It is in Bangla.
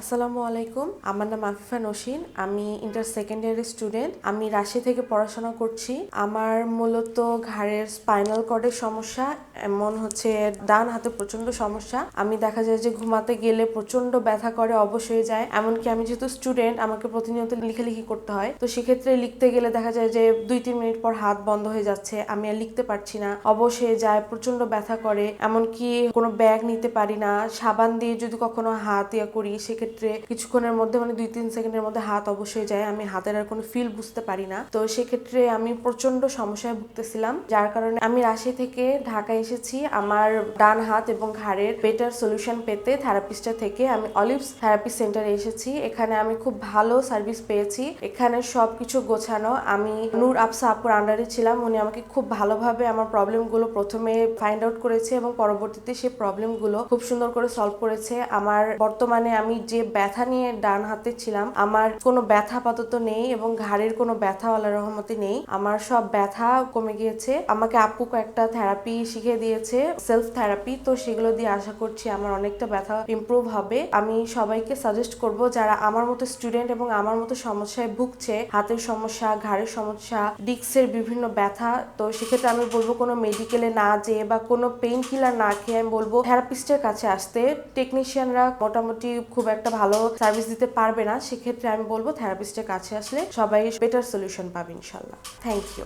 আসসালামু আলাইকুম। আমার নাম আফিফা নসীন। আমি ইন্টার সেকেন্ড ইয়ারের স্টুডেন্ট আমি রাশি থেকে পড়াশোনা করছি। আমার মূলত ঘাড়ের স্পাইনাল কর্ডের সমস্যা, এমন হচ্ছে ডান হাতে প্রচণ্ড সমস্যা। আমি দেখা যায় যে ঘুমাতে গেলে প্রচণ্ড ব্যথা করে অবশ্যই যায়। এমনকি আমি যেহেতু স্টুডেন্ট আমাকে প্রতিনিয়ত লিখালিখি করতে হয়। তো সেক্ষেত্রে লিখতে গেলে দেখা যায় যে দুই তিন মিনিট পর হাত বন্ধ হয়ে যাচ্ছে। আমি আর লিখতে পারছি না। অবশ্যই যায় প্রচণ্ড ব্যথা করে। এমনকি কোনো ব্যাগ নিতে পারি না। সাবান দিয়ে যদি কখনো হাত ইয়া করি, সেক্ষেত্রে কিছুক্ষণের মধ্যে মানে দুই তিন সেকেন্ডের মধ্যে হাত অবশ্যই যায়। আমি হাতের আর কোনো ফিল বুঝতে পারি না। তো সেক্ষেত্রে আমি প্রচণ্ড সমস্যায় ভুগতেছিলাম, যার কারণে আমি রাশি থেকে ঢাকা এসেছি। আমার ডান হাত এবং ঘাড়ের বেটার সলিউশন পেতে থেরাপিস্টের থেকে আমি অলিভস থেরাপি সেন্টারে এসেছি। এখানে আমি খুব ভালো সার্ভিস পেয়েছি। এখানে সবকিছু গোছানো। আমি নূর আফসা আপুর আন্ডারে ছিলাম। উনি আমাকে খুব ভালোভাবে আমার প্রবলেমগুলো প্রথমে ফাইন্ড আউট করেছে এবং পরবর্তীতে সেই প্রবলেমগুলো খুব সুন্দর করে সলভ করেছে। আমার বর্তমানে আমি যে ব্যথা নিয়ে ডান হাতে ছিলাম, আমার কোনো ব্যথা আপাতত নেই এবং ঘাড়ের কোনো ব্যথা আল্লাহ রহমতে নেই। আমার সব ব্যথা কমে গিয়েছে। আমাকে আপু কয়েকটা থেরাপি শিখে দিয়েছে সেলফ থেরাপি তো সেগুলো দিয়ে আশা করছি আমার অনেকটা ব্যথা ইমপ্রুভ হবে। আমি সবাইকে সাজেস্ট করব, যারা আমার মতো স্টুডেন্ট এবং আমার মতো সমস্যায় ভুগছে, হাতের সমস্যা, ঘাড়ের সমস্যা ডিক্সের বিভিন্ন ব্যথা, তো সেক্ষেত্রে আমি বলব কোনো মেডিকেলে না যেয়ে বা কোনো পেইন কিলার না খেয়ে আমি বলব থেরাপিস্টের কাছে আসতে। টেকনিশিয়ানরা মোটামুটি খুব একটা ভালো সার্ভিস দিতে পারবে না, সেক্ষেত্রে আমি বলব থেরাপিস্টের কাছে আসলে সবাই বেটার সলিউশন পাবে ইনশাল্লাহ। Thank you